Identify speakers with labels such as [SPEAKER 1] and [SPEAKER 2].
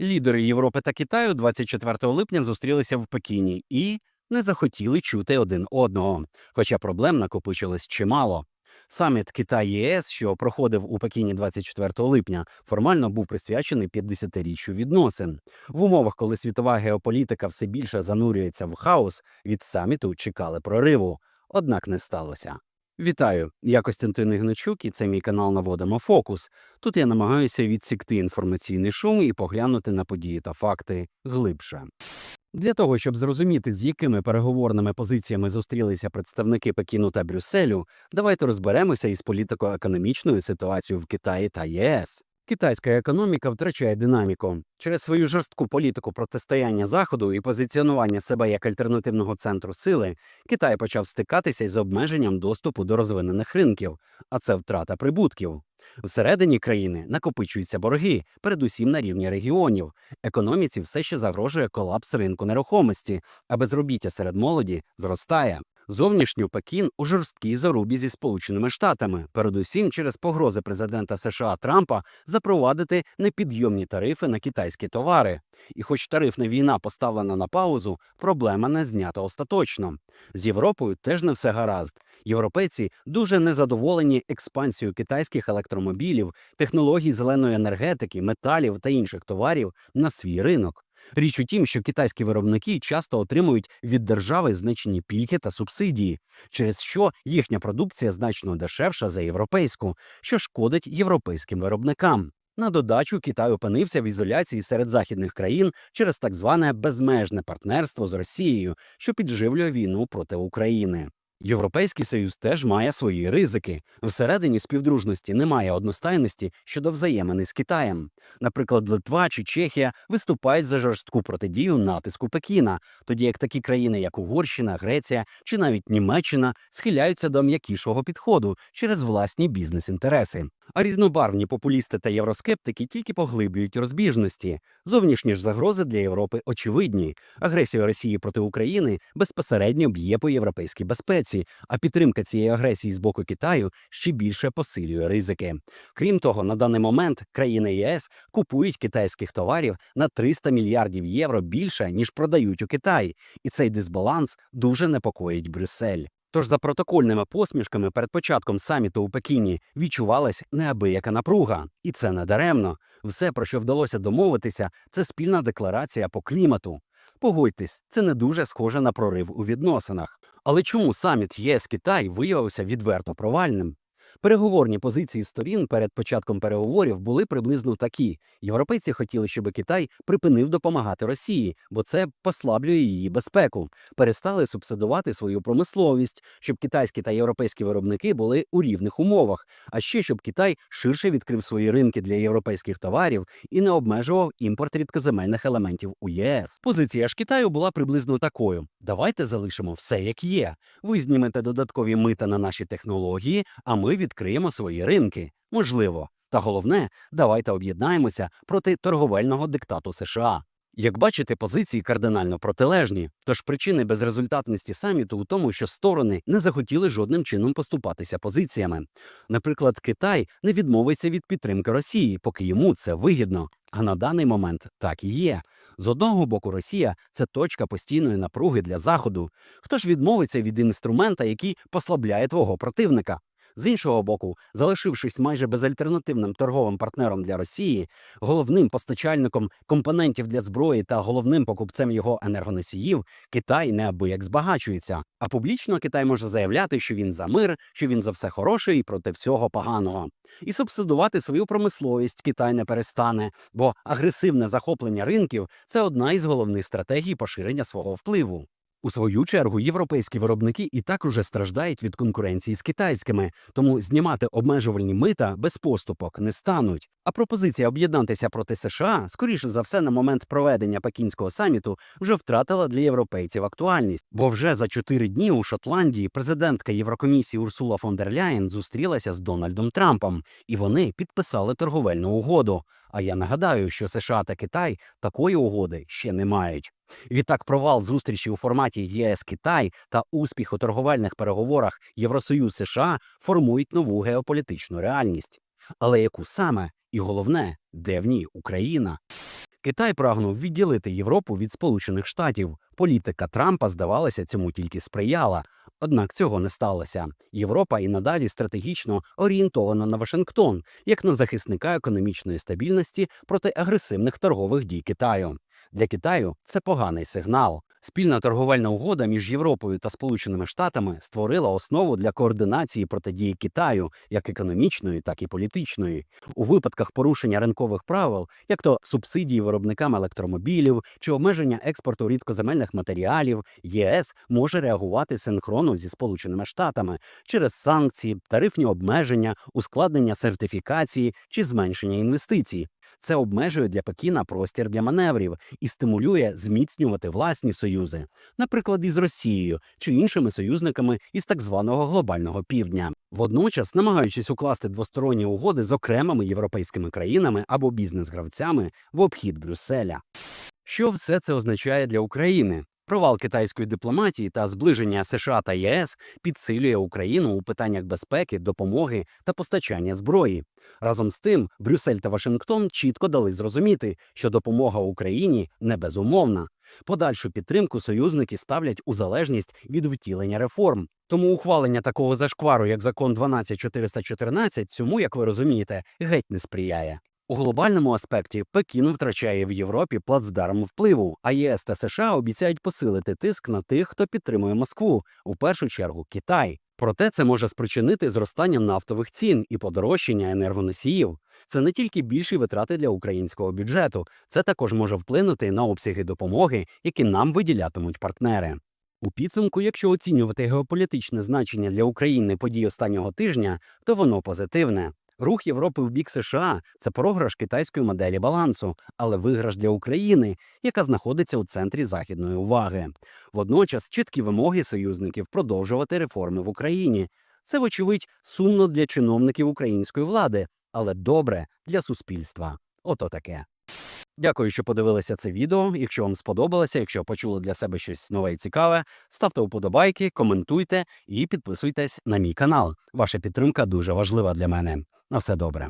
[SPEAKER 1] Лідери Європи та Китаю 24 липня зустрілися в Пекіні і не захотіли чути один одного. Хоча проблем накопичилось чимало. Саміт Китай ЄС, що проходив у Пекіні 24 липня, формально був присвячений 50-річчю відносин. В умовах, коли світова геополітика все більше занурюється в хаос, від саміту чекали прориву. Однак не сталося. Вітаю! Я Костянтин Ігначук, і це мій канал Наводимо Фокус. Тут я намагаюся відсікти інформаційний шум і поглянути на події та факти глибше. Для того, щоб зрозуміти, з якими переговорними позиціями зустрілися представники Пекіну та Брюсселю, давайте розберемося із політико-економічною ситуацією в Китаї та ЄС. Китайська економіка втрачає динаміку через свою жорстку політику протистояння заходу і позиціонування себе як альтернативного центру сили. Китай почав стикатися із обмеженням доступу до розвинених ринків, а це втрата прибутків. Всередині країни накопичуються борги, передусім на рівні регіонів. Економіці все ще загрожує колапс ринку нерухомості, а безробіття серед молоді зростає. Зовнішньо Пекін у жорсткій зарубі зі Сполученими Штатами, передусім через погрози президента США Трампа запровадити непідйомні тарифи на китайські товари. І, хоч тарифна війна поставлена на паузу, проблема не знята остаточно. З Європою теж не все гаразд. Європейці дуже незадоволені експансією китайських електромобілів, технологій зеленої енергетики, металів та інших товарів на свій ринок. Річ у тім, що китайські виробники часто отримують від держави значні пільги та субсидії, через що їхня продукція значно дешевша за європейську, що шкодить європейським виробникам. На додачу Китай опинився в ізоляції серед західних країн через так зване безмежне партнерство з Росією, що підживлює війну проти України. Європейський союз теж має свої ризики. Всередині співдружності немає одностайності щодо взаємини з Китаєм. Наприклад, Литва чи Чехія виступають за жорстку протидію натиску Пекіна, тоді як такі країни, як Угорщина, Греція чи навіть Німеччина, схиляються до м'якішого підходу через власні бізнес-інтереси. А різнобарвні популісти та євроскептики тільки поглиблюють розбіжності. Зовнішні ж загрози для Європи очевидні. Агресія Росії проти України безпосередньо б'є по європейській безпеці, а підтримка цієї агресії з боку Китаю ще більше посилює ризики. Крім того, на даний момент країни ЄС купують китайських товарів на 300 мільярдів євро більше ніж продають у Китай, і цей дисбаланс дуже непокоїть Брюссель. Тож за протокольними посмішками перед початком саміту у Пекіні відчувалась неабияка напруга, і це не даремно. Все, про що вдалося домовитися, це спільна декларація по клімату. Погодьтесь, це не дуже схоже на прорив у відносинах. Але чому саміт ЄС Китай виявився відверто провальним? Переговорні позиції сторін перед початком переговорів були приблизно такі: європейці хотіли, щоб Китай припинив допомагати Росії, бо це послаблює її безпеку. Перестали субсидувати свою промисловість, щоб китайські та європейські виробники були у рівних умовах. А ще щоб Китай ширше відкрив свої ринки для європейських товарів і не обмежував імпорт рідкоземельних елементів у ЄС. Позиція ж Китаю була приблизно такою: давайте залишимо все як є. Ви знімете додаткові мита на наші технології, а ми відкриємо свої ринки. Можливо. Та головне, давайте об'єднаємося проти торговельного диктату США. Як бачите, позиції кардинально протилежні. Тож причини безрезультатності саміту у тому, що сторони не захотіли жодним чином поступатися позиціями. Наприклад, Китай не відмовиться від підтримки Росії, поки йому це вигідно. А на даний момент так і є. З одного боку, Росія це точка постійної напруги для Заходу. Хто ж відмовиться від інструмента, який послабляє твого противника? З іншого боку, залишившись майже безальтернативним торговим партнером для Росії, головним постачальником компонентів для зброї та головним покупцем його енергоносіїв, Китай неабияк збагачується. А публічно Китай може заявляти, що він за мир, що він за все хороше і проти всього поганого. І субсидувати свою промисловість Китай не перестане, бо агресивне захоплення ринків це одна із головних стратегій поширення свого впливу. У свою чергу європейські виробники і так уже страждають від конкуренції з китайськими, тому знімати обмежувальні мита без поступок не стануть. А пропозиція об'єднатися проти США, скоріше за все, на момент проведення пекінського саміту вже втратила для європейців актуальність, бо вже за чотири дні у Шотландії президентка Єврокомісії Урсула фон дер Ляєн зустрілася з Дональдом Трампом, і вони підписали торговельну угоду. А я нагадаю, що США та Китай такої угоди ще не мають. Відтак, провал зустрічі у форматі ЄС Китай та успіх у торговельних переговорах Євросоюз США формують нову геополітичну реальність. Але яку саме і головне, де в ній Україна? Китай прагнув відділити Європу від Сполучених Штатів. Політика Трампа, здавалося, цьому тільки сприяла. Однак цього не сталося. Європа і надалі стратегічно орієнтована на Вашингтон як на захисника економічної стабільності проти агресивних торгових дій Китаю. Для Китаю це поганий сигнал. Спільна торговельна угода між Європою та Сполученими Штатами створила основу для координації протидії Китаю як економічної, так і політичної. У випадках порушення ринкових правил, як то субсидії виробникам електромобілів чи обмеження експорту рідкоземельних матеріалів, ЄС може реагувати синхронно зі Сполученими Штатами через санкції, тарифні обмеження, ускладнення сертифікації чи зменшення інвестицій. Це обмежує для Пекіна простір для маневрів і стимулює зміцнювати власні союзи, наприклад, із Росією чи іншими союзниками із так званого глобального півдня. Водночас, намагаючись укласти двосторонні угоди з окремими європейськими країнами або бізнес-гравцями в обхід Брюсселя. Що все це означає для України? Провал китайської дипломатії та зближення США та ЄС підсилює Україну у питаннях безпеки, допомоги та постачання зброї. Разом з тим, Брюссель та Вашингтон чітко дали зрозуміти, що допомога Україні не безумовна. Подальшу підтримку союзники ставлять у залежність від втілення реформ. Тому ухвалення такого зашквару, як закон 12414, цьому, як ви розумієте, геть не сприяє. У глобальному аспекті Пекін втрачає в Європі плацдарм впливу, а ЄС та США обіцяють посилити тиск на тих, хто підтримує Москву, у першу чергу Китай. Проте це може спричинити зростання нафтових цін і подорожчання енергоносіїв. Це не тільки більші витрати для українського бюджету, це також може вплинути на обсяги допомоги, які нам виділятимуть партнери. У підсумку, якщо оцінювати геополітичне значення для України подій останнього тижня, то воно позитивне. Рух Європи в бік США це програш китайської моделі балансу, але виграш для України, яка знаходиться у центрі західної уваги. Водночас чіткі вимоги союзників продовжувати реформи в Україні. Це, вочевидь, сумно для чиновників української влади, але добре для суспільства. Ото таке. Дякую, що подивилися це відео. Якщо вам сподобалося, якщо почули для себе щось нове і цікаве, ставте вподобайки, коментуйте і підписуйтесь на мій канал. Ваша підтримка дуже важлива для мене. На все добре.